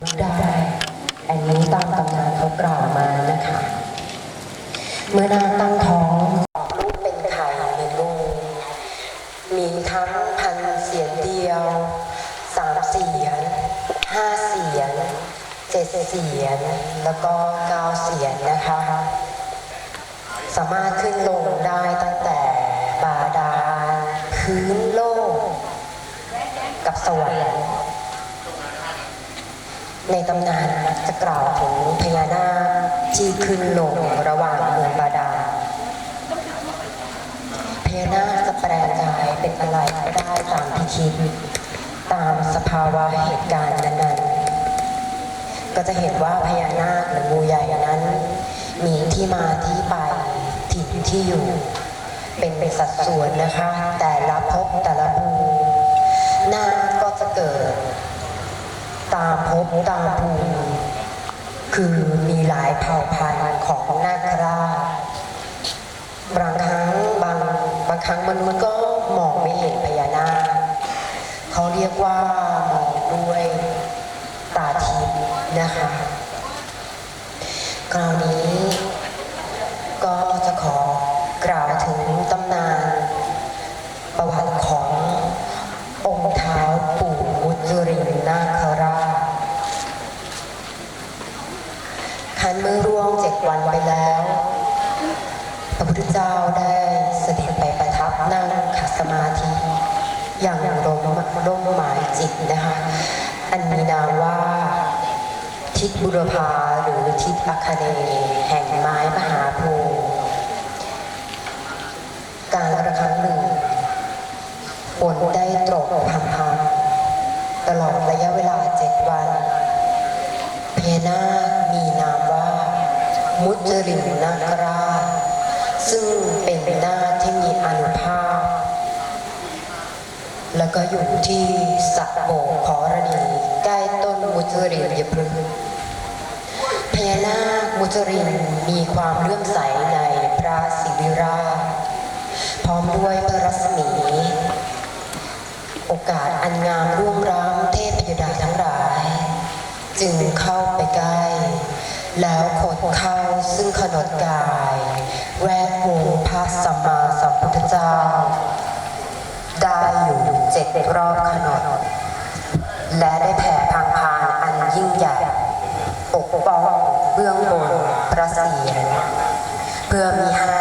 ได้ อันนี้ตามตำนานเขากล่าวมานะคะ เมื่อนางตั้งท้องออกลูกเป็นไข่ในลูก มีทั้งพันเสียนเดียว สามเสียน ห้าเสียน เจ็ดเสียน แล้วก็เก้าเสียนนะคะ สามารถขึ้นลงได้ตั้งแต่บาดาลพื้นโลก กับสวรรค์ ในตำนานจะกล่าวถึงพญานาคที่ขึ้นลงระหว่างเมืองบาดาลพญานาคจะแปลงกายเป็นอะไรก็ได้ตามที่คิดตามสภาวะเหตุการณ์นั้นๆ ก็จะเห็นว่าพญานาคหรืองูใหญ่นั้น มีที่มาที่ไปถิ่นที่อยู่ เป็นเป็นสัดส่วนนะคะ แต่ละภพแต่ละภูมินาคก็จะเกิด ตามภพตาภูคือมีหลายเผ่าพันธุ์ของนาคราชบางครั้งบางบางครั้งมนุษย์ก็มองไม่เห็นพญานาคเขาเรียกว่ามองด้วยตาทิพย์นะคะคราวนี้ก็จะขอกล่าวถึงตำนานประวัติขององค์เท้าปู่มุจรินนาคราช คันเมื่อร่ วันไปแล้ว พระพุทธเจ้าได้เสด็จไปประทับนั่งขัดสมาธิ อย่างร่มร่มหมายจิตนะคะ อันมีนามว่าทิศบุรพาหรือทิศอัคเนแห่งไม้มหาโพธิ์การละครั้งหนึ่งฝนได้ตกพรำๆตลอดระยะเวลาเจ็ดวัน เพนามีนามว่า มุจรินนาคราชซึ่งเป็นหน้าที่มีอนุภาพ แล้วก็อยู่ที่สะโบกขอรณีใกล้ต้นมุจรินยพฤกษ์พญานาคมุจรินมีความเลื่อมใสในพระศิวิราชพร้อมด้วยพระรัศมี โอกาสอันงามร่วงร้ำเทพยดาทั้งหลาย จึงเข้าไปใกล้ แล้วขดเข้าซึ่งขนดกาย แวดวงพระสัมมาสัมพุทธเจ้า ได้อยู่เจ็ดรอบขนด และได้แผ่พังพานอันยิ่งใหญ่ปกป้องเบื้องบนพระเศียรเพื่อมีให้